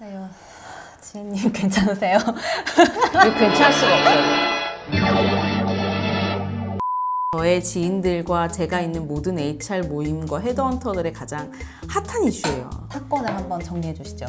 네, 지혜님 괜찮으세요? 이거 괜찮을 수가 없어요. 저의 지인들과 제가 있는 모든 HR 모임과 헤드헌터들의 가장 핫한 이슈예요. 사건을 한번 정리해 주시죠.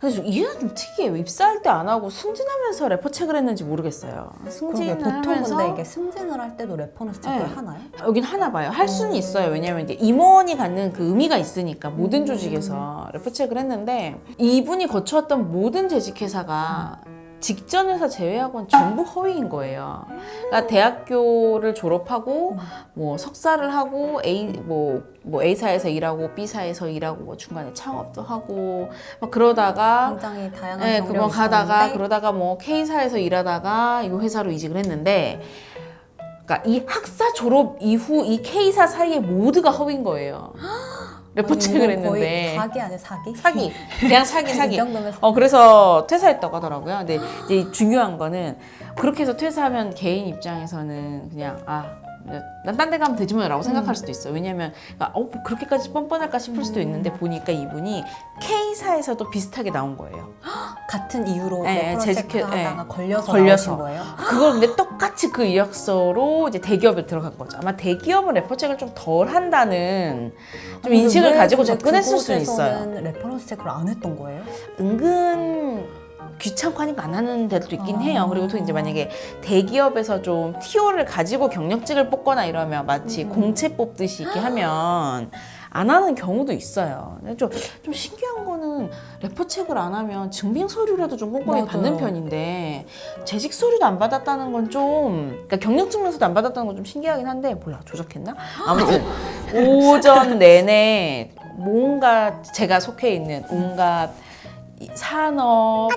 그래서 이해가 좀 특이해요. 입사할 때 안 하고 승진하면서 레포 체크를 했는지 모르겠어요. 그러게 승진을 보통 하면서 근데 이게 승진을 할 때도 레퍼런스 체크를 네. 하나요? 여긴 하나 봐요. 할 수는 있어요. 왜냐면 이제 임원이 갖는 그 의미가 있으니까 모든 조직에서 레포 체크를 했는데 이분이 거쳐왔던 모든 재직회사가 직전 회사 제외하고는 전부 허위인 거예요. 그러니까 대학교를 졸업하고 뭐 석사를 하고 A 뭐, 뭐 A사에서 일하고 B사에서 일하고 뭐 중간에 창업도 하고 막 그러다가 굉장히 다양한 네, 그거 가다가 그러다가 뭐 K사에서 일하다가 이 회사로 이직을 했는데 그러니까 이 학사 졸업 이후 이 K사 사이에 모두가 허위인 거예요. 체크를 이건 거의 했는데 사기 아니야 사기? 사기 그냥 사기 이 사기 정도면 어 그래서 퇴사했다고 하더라고요. 근데 이제 중요한 거는 그렇게 해서 퇴사하면 개인 입장에서는 그냥 아. 난 딴 데 가면 되지 뭐라고 생각할 수도 있어. 왜냐면 그러니까 어, 뭐 그렇게까지 뻔뻔할까 싶을 수도 있는데 보니까 이분이 K사에서도 비슷하게 나온 거예요. 같은 이유로 네, 레퍼런스 재직회- 체크 하다가 네. 걸려서, 걸려서. 나오신 거예요? 그걸 근데 똑같이 그 이력서로 이제 대기업에 들어간 거죠. 아마 대기업은 레포책을 좀 덜 한다는 좀 아니, 인식을 가지고 왜 접근했을 수는 있어요. 레퍼런스 체크를 안 했던 거예요? 은근 귀찮고 하니까 안 하는 데도 있긴 아. 해요. 그리고 또 이제 만약에 대기업에서 좀 TO를 가지고 경력직을 뽑거나 이러면 마치 음. 공채 뽑듯이 이렇게 하면 안 하는 경우도 있어요. 좀, 좀 신기한 거는 레포책을 안 하면 증빙 서류라도 좀 꼼꼼히 맞아요. 받는 편인데 재직 서류도 안 받았다는 건 좀 그러니까 경력 증명서도 안 받았다는 건 좀 신기하긴 한데 몰라 조작했나? 아무튼 오전 내내 뭔가 제가 속해 있는 온갖 이 산업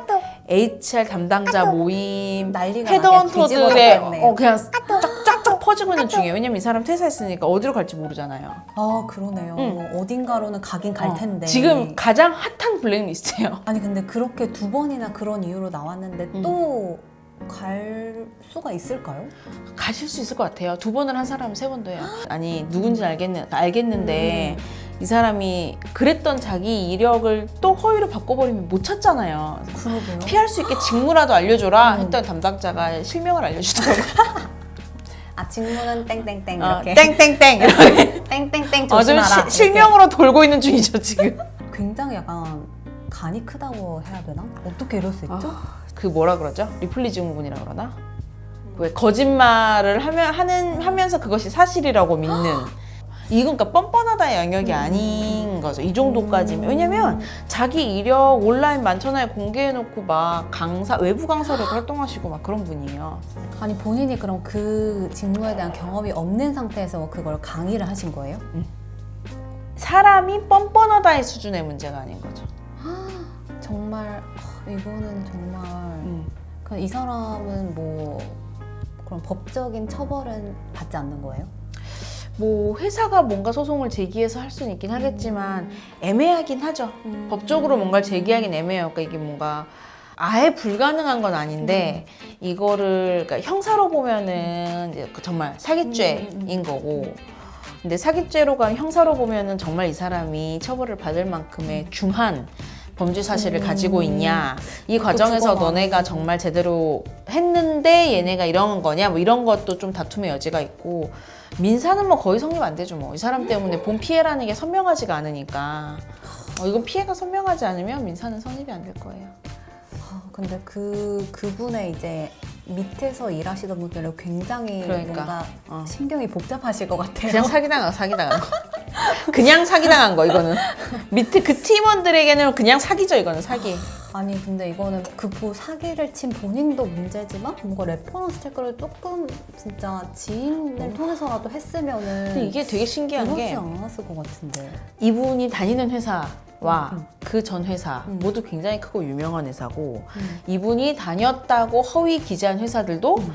HR 담당자 모임 난리가 뒤집어졌네. 어, 그냥 쫙쫙쫙 퍼지고 있는 중이에요. 왜냐면 이 사람 퇴사했으니까 어디로 갈지 모르잖아요. 아 그러네요. 응. 어딘가로는 가긴 갈 어, 텐데 지금 가장 핫한 블랙리스트예요. 아니 근데 그렇게 두 번이나 그런 이유로 나왔는데 음. 또갈 수가 있을까요? 가실 수 있을 것 같아요. 두 번을 한 사람은 세 번도 해요. 아니 누군지 알겠는 알겠는데 이 사람이 그랬던 자기 이력을 또 허위로 바꿔버리면 못 찾잖아요. 그러게요. 피할 수 있게 직무라도 알려줘라 음. 했던 담당자가 실명을 알려주더라고요. 아 직무는 땡땡땡 어, 이렇게 땡땡땡 이렇게. 땡땡땡 어, 좀 조심하라. 시- 실명으로 돌고 있는 중이죠 지금. 굉장히 약간 간이 크다고 해야 되나? 어떻게 이럴 수 있죠? 그 뭐라 그러죠? 리플리 증후군이라 그러나? 왜 거짓말을 하면 하는 하면서 그것이 사실이라고 믿는. 이건 그러니까 뻔뻔하다의 영역이 아닌 거죠. 이 정도까지면. 왜냐면 자기 이력 온라인 만천하에 공개해놓고 막 강사, 외부 강사로 활동하시고 막 그런 분이에요. 아니 본인이 그럼 그 직무에 대한 경험이 없는 상태에서 그걸 강의를 하신 거예요? 사람이 뻔뻔하다의 수준의 문제가 아닌 거죠. 정말 아, 이거는 정말 음. 그럼 이 사람은 뭐 그런 법적인 처벌은 받지 않는 거예요? 뭐 회사가 뭔가 소송을 제기해서 할 수는 있긴 하겠지만 애매하긴 하죠. 법적으로 뭔가를 제기하긴 애매해요. 그러니까 이게 뭔가 아예 불가능한 건 아닌데 이거를 그러니까 형사로 보면은 이제 그 정말 사기죄인 거고 근데 사기죄로 간 형사로 보면은 정말 이 사람이 처벌을 받을 만큼의 중한 범죄 사실을 음. 가지고 있냐 이 과정에서. 너네가 정말 제대로 했는데 얘네가 이런 거냐 뭐 이런 것도 좀 다툼의 여지가 있고 민사는 뭐 거의 성립 안 되죠 뭐 이 사람 때문에 본 피해라는 게 선명하지가 않으니까 어, 이건 피해가 선명하지 않으면 민사는 성립이 안 될 거예요. 아, 근데 그 그분의 이제 밑에서 일하시던 분들은 굉장히 그러니까. 뭔가 어. 신경이 복잡하실 것 같아요. 그냥 사기당한 사기당한 거. 그냥 사기당한 거 이거는 밑에 그 팀원들에게는 그냥 사기죠 이거는 사기. 아니 근데 이거는 그 보- 사기를 친 본인도 문제지만 뭔가 레퍼런스 체크를 조금 진짜 지인을 통해서라도 했으면은 어. 근데 이게 되게 신기한 게 않았을 것 같은데. 이분이 다니는 회사와 음. 그 전 회사 음. 모두 굉장히 크고 유명한 회사고 음. 이분이 다녔다고 허위 기재한 회사들도 음.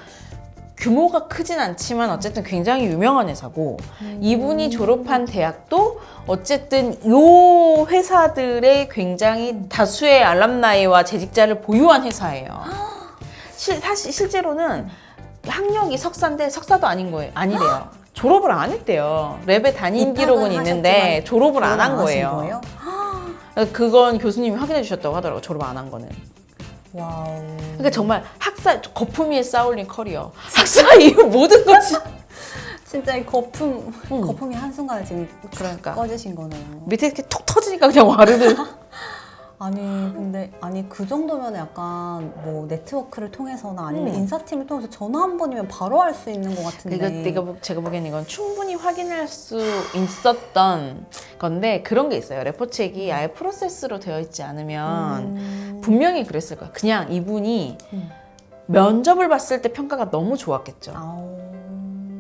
규모가 크진 않지만 어쨌든 굉장히 유명한 회사고 음. 이분이 졸업한 대학도 어쨌든 요 회사들의 굉장히 다수의 알람나이와 재직자를 보유한 회사예요. 실, 사실 실제로는 학력이 석사인데 석사도 아닌 거예요. 아니래요. 졸업을 안 했대요. 랩에 입학은 기록은 있는데 졸업을 안한 하신 거예요. 그건 교수님이 확인해 주셨다고 하더라고 졸업 안 한 거는. 와우. 그러니까 정말 학 사 거품 위에 쌓아올린 커리어. 학사 이후 모든 것이 진짜 이 거품, 응. 거품이 한순간에 지금 그러니까. 꺼지신 거네요. 밑에 이렇게 톡 터지니까 그냥 와르르. 아니 근데 아니 그 정도면 약간 뭐 네트워크를 통해서나 아니면 음. 인사팀을 통해서 전화 한 번이면 바로 할 수 있는 것 같은데. 이거 내가 보- 제가 보기엔 이건 충분히 확인할 수 있었던 건데 그런 게 있어요. 레포책이 아예 프로세스로 되어 있지 않으면 음. 분명히 그랬을 거야. 그냥 이분이 음. 면접을 봤을 때 평가가 너무 좋았겠죠. 아우.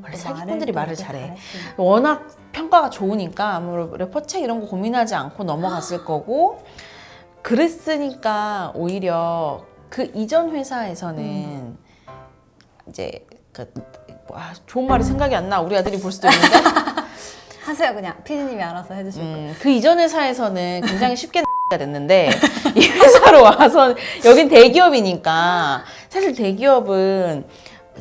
원래 그 사기꾼들이 또 말을 잘해. 잘했구나. 워낙 평가가 좋으니까 아무래도 레포책 이런 거 고민하지 않고 넘어갔을 거고 그랬으니까 오히려 그 이전 회사에서는 음. 이제 그 아, 좋은 말이 생각이 안 나. 우리 아들이 볼 수도 있는데 하세요 그냥 피디님이 알아서 해주실 거예요. 음, 그 이전 회사에서는 굉장히 쉽게 가 됐는데 이 회사로 와서 여긴 대기업이니까 사실 대기업은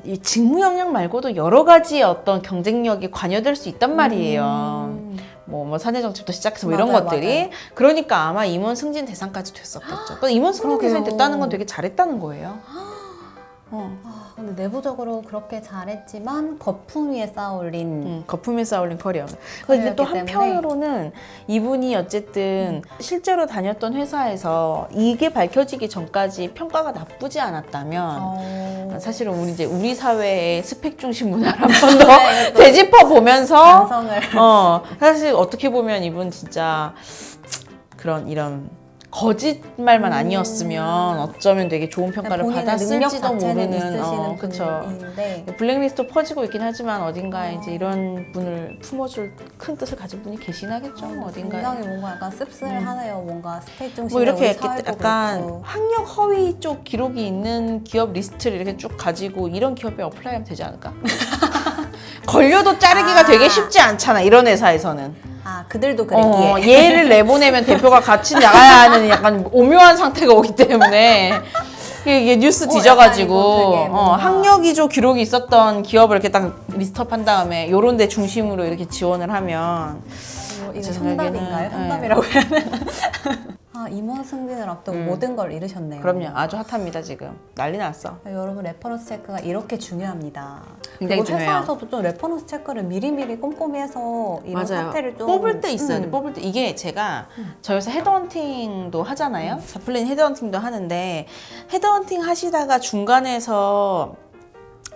이 직무 역량 말고도 여러 가지 어떤 경쟁력이 관여될 수 있단 말이에요. 음. 뭐, 뭐 사내 정책도 시작해서 뭐 이런 맞아요, 것들이 맞아요. 그러니까 아마 임원 승진 대상까지 됐었겠죠. 그 임원 승진 대상이. 됐다는 건 되게 잘했다는 거예요. 어. 아, 근데 내부적으로 그렇게 잘했지만 거품 위에 쌓아올린 음, 거품에 쌓아올린 커리어. 근데 또 한편으로는 이분이 어쨌든 실제로 다녔던 회사에서 이게 밝혀지기 전까지 평가가 나쁘지 않았다면 어... 사실은 우리 이제 우리 사회의 스펙 중심 문화를 한 번 더 네, 이것도 되짚어 보면서 반성을 어 사실 어떻게 보면 이분 진짜 그런 이런 거짓말만 음. 아니었으면 어쩌면 되게 좋은 평가를 본인의 능력 받았을지도 자체는 모르는 있으시는 어, 그쵸. 분인데 블랙리스트 퍼지고 있긴 하지만 어딘가에 어. 이제 이런 분을 품어줄 큰 뜻을 가진 분이 계신 하겠죠 뭐 어딘가에 굉장히 뭔가 약간 씁쓸하네요. 뭔가 스펙 중심의 뭐 이렇게 우리 이렇게 사회도 약간 그렇고. 학력 허위 쪽 기록이 있는 기업 리스트를 이렇게 쭉 가지고 이런 기업에 어플라이하면 되지 않을까? 걸려도 자르기가 아. 되게 쉽지 않잖아 이런 회사에서는 아 그들도 그랬기에 어, 얘를 내보내면 대표가 같이 나가야 하는 약간 오묘한 상태가 오기 때문에 이게, 이게 뉴스 어, 뒤져가지고 약간 이거 되게 어, 뭔가- 학력이조 기록이 있었던 기업을 이렇게 딱 리스트업 한 다음에 요런 데 중심으로 이렇게 지원을 하면 뭐 이거 제 생각에는, 현담인가요? 네. 해야 되나? 아 임원 승진을 앞두고 음. 모든 걸 잃으셨네요. 그럼요 아주 핫합니다 지금 난리 났어 아, 여러분 레퍼런스 체크가 이렇게 중요합니다. 굉장히 그리고 중요해요. 회사에서도 좀 레퍼런스 체크를 미리미리 꼼꼼히 해서 이런 사태를 좀 뽑을 때 있어요. 음. 뽑을 때 이게 제가 저희 회사 헤드헌팅도 하잖아요. 자플린 헤드헌팅도 하는데 헤드헌팅 하시다가 중간에서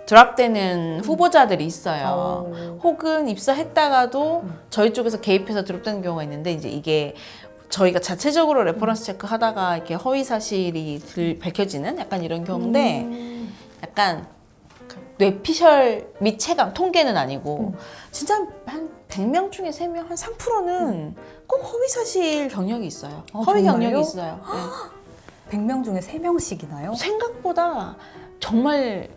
드랍되는 후보자들이 있어요. 어. 혹은 입사했다가도 저희 쪽에서 개입해서 드롭되는 경우가 있는데 이제 이게 저희가 자체적으로 레퍼런스 체크 하다가 이렇게 허위 사실이 들- 밝혀지는 약간 이런 경우인데 음. 약간 뇌피셜 및 체감 통계는 아니고 음. 진짜 한 100명 중에 3명 한 3%는 꼭 허위 사실 경력이 있어요. 아, 허위 정말요? 경력이 있어요. 100명 중에 3명씩이나요? 네. 생각보다 정말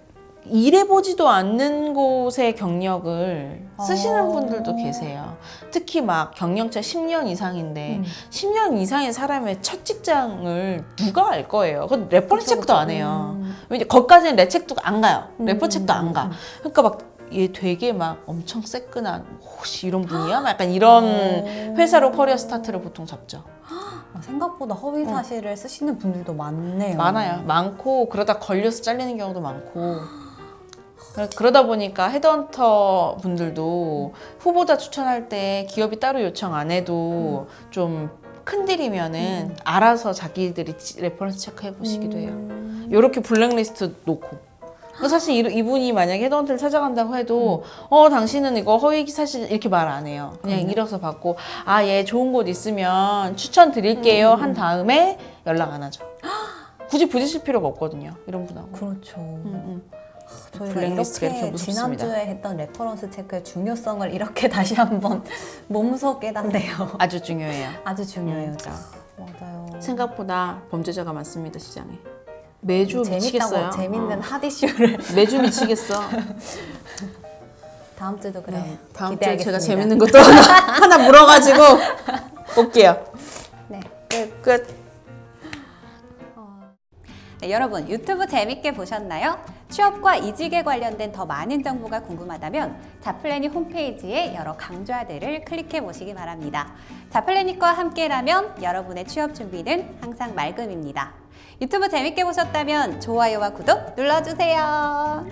일해보지도 않는 곳의 경력을 쓰시는 아. 분들도 계세요. 특히 막 경력차 10년 이상인데 음. 10년 이상의 사람의 첫 직장을 누가 알 거예요. 그건 레퍼런스 그쵸, 체크도 그쵸. 안 해요. 음. 왜냐 거기까지는 레책도 안 가요. 음, 레포책도 음, 안 가. 음. 그러니까 막 얘 되게 막 엄청 새끈한 혹시 이런 분이야? 막 약간 이런 어. 회사로 커리어 스타트를 보통 잡죠. 아, 생각보다 허위 사실을 쓰시는 분들도 많네요. 많아요. 많고 그러다 걸려서 잘리는 경우도 많고. 그러- 그러다 보니까 헤드헌터 분들도 후보자 추천할 때 기업이 따로 요청 안 해도 좀 큰 딜이면은 알아서 자기들이 지- 레퍼런스 체크해 보시기도 해요. 음. 이렇게 블랙리스트 놓고. 사실 이- 이분이 만약에 헤드헌트를 찾아간다고 해도 어 당신은 이거 허위 사실 이렇게 말 안 해요. 그냥? 일어서 받고 아얘 좋은 곳 있으면 추천 드릴게요 음, 음, 한 음. 다음에 연락 안 하죠. 굳이 부딪힐 필요가 없거든요. 이런 분하고. 그렇죠. 음, 음. 저희가 블랙리스트가 이렇게 이렇게 무섭습니다. 지난주에 했던 레퍼런스 체크의 중요성을 이렇게 다시 한번 몸소 깨닫네요. 아주 중요해요. 아주 중요해요. 음. 맞아요. 생각보다 범죄자가 많습니다 시장에. 매주 미치겠어요. 재밌는 어. 핫 이슈를 매주 미치겠어. 다음 주도 그럼 네, 다음 주에 기대하겠습니다. 제가 재밌는 것도 하나, 하나 물어가지고 올게요. 네. 끝. 끝. 네, 여러분 유튜브 재밌게 보셨나요? 취업과 이직에 관련된 더 많은 정보가 궁금하다면 자플래닛 홈페이지의 여러 강좌들을 클릭해 보시기 바랍니다. 자플래닛과 함께라면 여러분의 취업 준비는 항상 맑음입니다. 유튜브 재밌게 보셨다면 좋아요와 구독 눌러주세요.